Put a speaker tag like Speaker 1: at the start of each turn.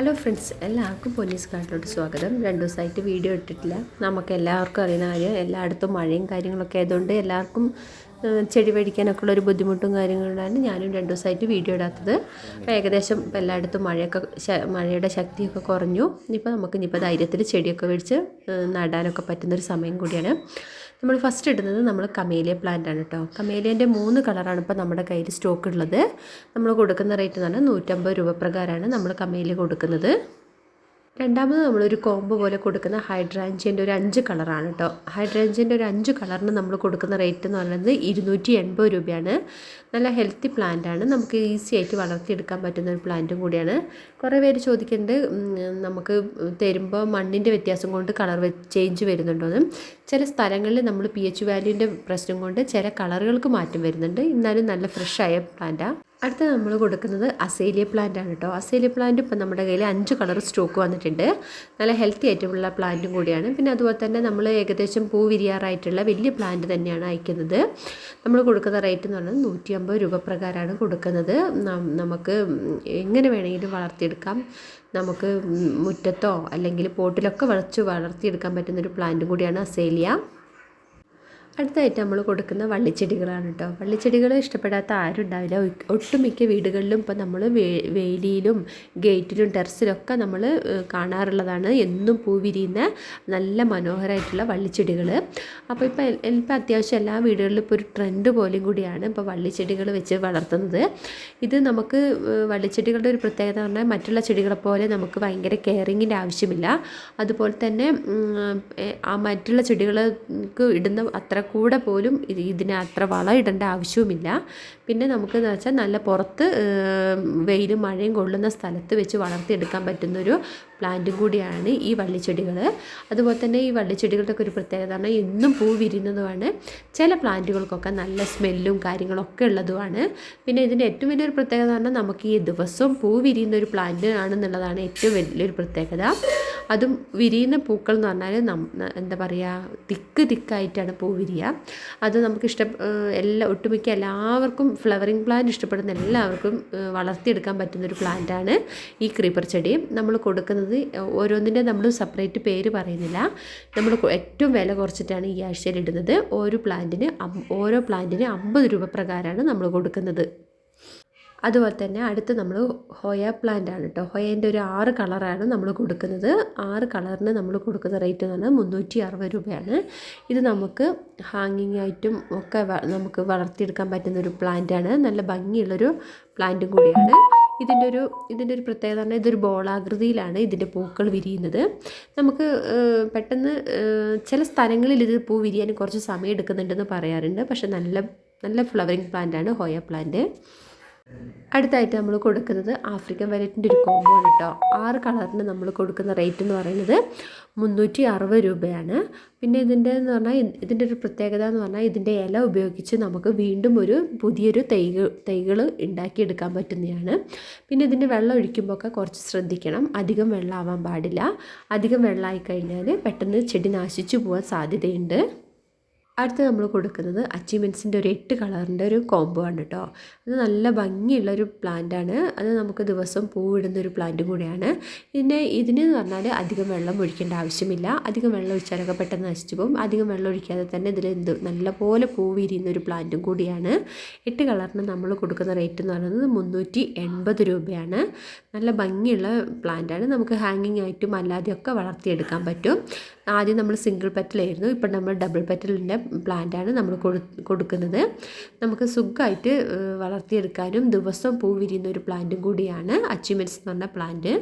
Speaker 1: Hello friends എല്ലാവർക്കും police കാട്ടിലോട്ട് സ്വാഗതം. രണ്ട് ദിവസമായിട്ട് വീഡിയോ ഇട്ടിട്ടില്ല. നമുക്ക് എല്ലാവർക്കും അറിയുന്ന കാര്യം എല്ലായിടത്തും മഴയും കാര്യങ്ങളൊക്കെ ആയതുകൊണ്ട് എല്ലാവർക്കും ചെടി മേടിക്കാനൊക്കെ ഉള്ളൊരു ബുദ്ധിമുട്ടും കാര്യങ്ങളുണ്ടാണ് ഞാനും രണ്ട് ദിവസമായിട്ട് വീഡിയോ ഇടാത്തത്. അപ്പോൾ ഏകദേശം ഇപ്പം എല്ലായിടത്തും മഴയൊക്കെ മഴയുടെ ശക്തിയൊക്കെ കുറഞ്ഞു. ഇനിയിപ്പോൾ നമുക്ക് ഇനിയിപ്പോൾ ധൈര്യത്തിൽ ചെടിയൊക്കെ മേടിച്ച് നടാനൊക്കെ പറ്റുന്നൊരു സമയം കൂടിയാണ്. നമ്മൾ ഫസ്റ്റ് ഇടുന്നത് നമ്മൾ കമേലിയ പ്ലാന്റ് ആണ് കേട്ടോ കമേലിയന്റെ മൂന്ന് കളറാണ് ഇപ്പോൾ നമ്മുടെ കയ്യിൽ സ്റ്റോക്ക് ഉള്ളത്. നമ്മൾ കൊടുക്കുന്ന റേറ്റ് എന്ന് പറഞ്ഞാൽ നൂറ്റമ്പത് രൂപ പ്രകാരമാണ് നമ്മൾ കമേലിയ കൊടുക്കുന്നത്. രണ്ടാമത് നമ്മളൊരു കോമ്പ് പോലെ കൊടുക്കുന്ന ഹൈഡ്രാഞ്ചിന്റെ ഒരു അഞ്ച് കളറാണ് കേട്ടോ. ഹൈഡ്രാഞ്ചിന്റെ ഒരു അഞ്ച് കളറിന് നമ്മൾ കൊടുക്കുന്ന റേറ്റ് എന്ന് പറയുന്നത് ഇരുന്നൂറ്റി എൺപത് രൂപയാണ്. നല്ല ഹെൽത്തി പ്ലാന്റ് ആണ്. നമുക്ക് ഈസി ആയിട്ട് വളർത്തിയെടുക്കാൻ പറ്റുന്ന ഒരു പ്ലാന്റും കൂടിയാണ്. കുറേ പേര് ചോദിക്കുന്നുണ്ട് നമുക്ക് തരുമ്പോൾ മണ്ണിന്റെ വ്യത്യാസം കൊണ്ട് കളർ ചേഞ്ച് വരുന്നുണ്ടോയെന്ന് ചില സ്ഥലങ്ങളിൽ നമ്മൾ പി എച്ച് വാല്യൂന്റെ പ്രശ്നം കൊണ്ട് ചില കളറുകൾക്ക് മാറ്റം വരുന്നുണ്ട്. എന്നാലും നല്ല ഫ്രഷായ പ്ലാന്റാണ് അടുത്ത നമ്മൾ കൊടുക്കുന്നത് അസേലിയ പ്ലാന്റ് ആണ് കേട്ടോ. അസേലിയ പ്ലാന്റ് ഇപ്പം നമ്മുടെ കയ്യിൽ അഞ്ച് കളർ സ്റ്റോക്ക് വന്നിട്ടുണ്ട്. നല്ല ഹെൽത്തി ആയിട്ടുള്ള പ്ലാന്റും കൂടിയാണ്. പിന്നെ അതുപോലെ തന്നെ നമ്മൾ ഏകദേശം പൂ വിരിയാറായിട്ടുള്ള വലിയ പ്ലാന്റ് തന്നെയാണ് അയക്കുന്നത്. നമ്മൾ കൊടുക്കുന്ന റേറ്റ് എന്ന് പറയുന്നത് നൂറ്റി അമ്പത് രൂപ പ്രകാരമാണ് കൊടുക്കുന്നത്. നമുക്ക് എങ്ങനെ വേണമെങ്കിലും വളർത്തിയെടുക്കാം. നമുക്ക് മുറ്റത്തോ അല്ലെങ്കിൽ പോട്ടിലൊക്കെ വളച്ച് വളർത്തിയെടുക്കാൻ പറ്റുന്നൊരു പ്ലാന്റും കൂടിയാണ് അസേലിയ. അടുത്തായിട്ട് നമ്മൾ കൊടുക്കുന്ന വള്ളിച്ചെടികളാണ് കേട്ടോ. വള്ളിച്ചെടികൾ ഇഷ്ടപ്പെടാത്ത ആരും ഉണ്ടാവില്ല. ഒട്ടുമിക്ക വീടുകളിലും ഇപ്പോൾ നമ്മൾ വേലിയിലും ഗേറ്റിലും ടെറസിലൊക്കെ നമ്മൾ കാണാറുള്ളതാണ്. എന്നും പൂ വിരിയുന്ന നല്ല മനോഹരമായിട്ടുള്ള വള്ളിച്ചെടികൾ. അപ്പോൾ ഇപ്പോൾ ഇപ്പോൾ അത്യാവശ്യം എല്ലാ വീടുകളിലും ഇപ്പോൾ ഒരു ട്രെൻഡ് പോലും കൂടിയാണ് ഇപ്പോൾ വള്ളിച്ചെടികൾ വെച്ച് വളർത്തുന്നത്. ഇത് നമുക്ക് വള്ളിച്ചെടികളുടെ ഒരു പ്രത്യേകത പറഞ്ഞാൽ മറ്റുള്ള ചെടികളെ പോലെ നമുക്ക് ഭയങ്കര കെയറിങ്ങിന്റെ ആവശ്യമില്ല. അതുപോലെ തന്നെ ആ മറ്റുള്ള ചെടികൾക്ക് ഇടുന്ന അത്ര കൂടെ പോലും ഇതിന് അത്ര വളം ഇടേണ്ട ആവശ്യവുമില്ല. പിന്നെ നമുക്ക് എന്ന് വെച്ചാൽ നല്ല പുറത്ത് വെയിലും മഴയും കൊള്ളുന്ന സ്ഥലത്ത് വെച്ച് വളർത്തിയെടുക്കാൻ പറ്റുന്നൊരു പ്ലാന്റും കൂടിയാണ് ഈ വള്ളിച്ചെടികൾ അതുപോലെ തന്നെ ഈ വള്ളിച്ചെടികളുടെ ഒക്കെ ഒരു പ്രത്യേകത പറഞ്ഞാൽ എന്നും പൂ വിരിയുന്നതുമാണ്. ചില പ്ലാന്റുകൾക്കൊക്കെ നല്ല സ്മെല്ലും കാര്യങ്ങളൊക്കെ ഉള്ളതുമാണ്. പിന്നെ ഇതിന്റെ ഏറ്റവും വലിയൊരു പ്രത്യേകത പറഞ്ഞാൽ നമുക്ക് ഈ ദിവസവും പൂ വിരിയുന്ന ഒരു പ്ലാന്റ് ആണെന്നുള്ളതാണ് ഏറ്റവും വലിയൊരു പ്രത്യേകത. അതും വിരിയുന്ന പൂക്കൾ എന്ന് പറഞ്ഞാൽ എന്താ പറയുക തിക്ക് തിക്കായിട്ടാണ് പൂ വിരിയുക. അത് നമുക്ക് ഇഷ്ട എല്ലാ ഒട്ടുമിക്ക എല്ലാവർക്കും ഫ്ലവറിങ് പ്ലാന്റ് ഇഷ്ടപ്പെടുന്ന എല്ലാവർക്കും വളർത്തിയെടുക്കാൻ പറ്റുന്ന ഒരു പ്ലാന്റാണ് ഈ ക്രീപ്പർ ചെടി. നമ്മൾ കൊടുക്കുന്നത് ഓരോന്നിന്റെ നമ്മൾ സെപ്പറേറ്റ് പേര് പറയുന്നില്ല. നമ്മൾ ഏറ്റവും വില കുറച്ചിട്ടാണ് ഈ ആഴ്ചയിൽ ഇടുന്നത്. ഓരോ പ്ലാന്റിന് ഓരോ പ്ലാന്റിന് അമ്പത് രൂപ പ്രകാരമാണ് നമ്മൾ കൊടുക്കുന്നത്. അതുപോലെ തന്നെ അടുത്ത് നമ്മൾ ഹൊയ പ്ലാന്റ് ആണ് കേട്ടോ. ഹൊയേന്റെ ഒരു ആറ് കളറാണ് നമ്മൾ കൊടുക്കുന്നത്. ആറ് കളറിന് നമ്മൾ കൊടുക്കുന്ന റേറ്റ് എന്ന് പറഞ്ഞാൽ മുന്നൂറ്റി അറുപത് രൂപയാണ്. ഇത് നമുക്ക് ഹാങ്ങിങ് ആയിട്ടും ഒക്കെ നമുക്ക് വളർത്തിയെടുക്കാൻ പറ്റുന്ന ഒരു പ്ലാന്റ് ആണ്. നല്ല ഭംഗിയുള്ളൊരു പ്ലാന്റും കൂടിയാണ്. ഇതിന്റെ ഒരു ഇതിന്റെ ഒരു പ്രത്യേകത പറഞ്ഞാൽ ഇതൊരു ബോളാകൃതിയിലാണ് ഇതിന്റെ പൂക്കൾ വിരിയുന്നത്. നമുക്ക് പെട്ടെന്ന് ചില സ്ഥലങ്ങളിൽ ഇത് പൂ വിരിയാൻ കുറച്ച് സമയം എടുക്കുന്നുണ്ടെന്ന് പറയാറുണ്ട്. പക്ഷെ നല്ല നല്ല ഫ്ലവറിങ് പ്ലാന്റ് ആണ് ഹോയ പ്ലാന്റ്. അടുത്തായിട്ട് നമ്മൾ കൊടുക്കുന്നത് ആഫ്രിക്കൻ വയലറ്റിന്റെ ഒരു കോംബോ ആണ് കേട്ടോ ആറ് കളറിന് നമ്മൾ കൊടുക്കുന്ന റേറ്റ് എന്ന് പറയുന്നത് മുന്നൂറ്റി അറുപത് രൂപയാണ്. പിന്നെ ഇതിന്റെ എന്ന് പറഞ്ഞാൽ ഇത് ഇതിന്റെ ഒരു പ്രത്യേകത എന്ന് പറഞ്ഞാൽ ഇതിന്റെ ഇല ഉപയോഗിച്ച് നമുക്ക് വീണ്ടും ഒരു പുതിയൊരു തൈകൾ തൈകൾ ഉണ്ടാക്കിയെടുക്കാൻ പറ്റുന്നതാണ്. പിന്നെ ഇതിന്റെ വെള്ളം ഒഴിക്കുമ്പോൾ ഒക്കെ കുറച്ച് ശ്രദ്ധിക്കണം. അധികം വെള്ളം ആവാൻ പാടില്ല. അധികം വെള്ളമായി കഴിഞ്ഞാൽ പെട്ടെന്ന് ചെടി നാശിച്ചു പോകാൻ സാധ്യതയുണ്ട്. അടുത്ത് നമ്മൾ കൊടുക്കുന്നത് അച്ചീവ്മെന്റ്സിന്റെ ഒരു എട്ട് കളറിന്റെ ഒരു കോംബോ ആണ് കേട്ടോ അത് നല്ല ഭംഗിയുള്ള ഒരു പ്ലാന്റ് ആണ്. അത് നമുക്ക് ദിവസം പൂവിടുന്ന ഒരു പ്ലാന്റും കൂടിയാണ്. പിന്നെ ഇതിന് എന്ന് പറഞ്ഞാൽ അധികം വെള്ളം ഒഴിക്കേണ്ട ആവശ്യമില്ല. അധികം വെള്ളം ഒഴിച്ചാലൊക്കെ പെട്ടെന്ന് നശിച്ചു പോകും. അധികം വെള്ളം ഒഴിക്കാതെ തന്നെ ഇതിൽ എന്ത് നല്ലപോലെ പൂവിരിയുന്ന ഒരു പ്ലാന്റും കൂടിയാണ്. എട്ട് കളറിന് നമ്മൾ കൊടുക്കുന്ന റേറ്റ് എന്ന് പറയുന്നത് മുന്നൂറ്റി എൺപത് രൂപയാണ്. നല്ല ഭംഗിയുള്ള പ്ലാന്റാണ് നമുക്ക് ഹാങ്ങിങ് ആയിട്ടും അല്ലാതെയൊക്കെ വളർത്തിയെടുക്കാൻ പറ്റും. ആദ്യം നമ്മൾ സിംഗിൾ പെറ്റലായിരുന്നു ഇപ്പം നമ്മൾ ഡബിൾ പെറ്റലിന്റെ പ്ലാന്റാണ് നമ്മൾ കൊടു കൊടുക്കുന്നത്. നമുക്ക് സുഖമായിട്ട് വളർത്തിയെടുക്കാനും ദിവസം പൂ വിരിയുന്ന ഒരു പ്ലാന്റും കൂടിയാണ് അച്ചീവ്മെന്റ്സ് എന്ന് പറഞ്ഞ പ്ലാന്റ്.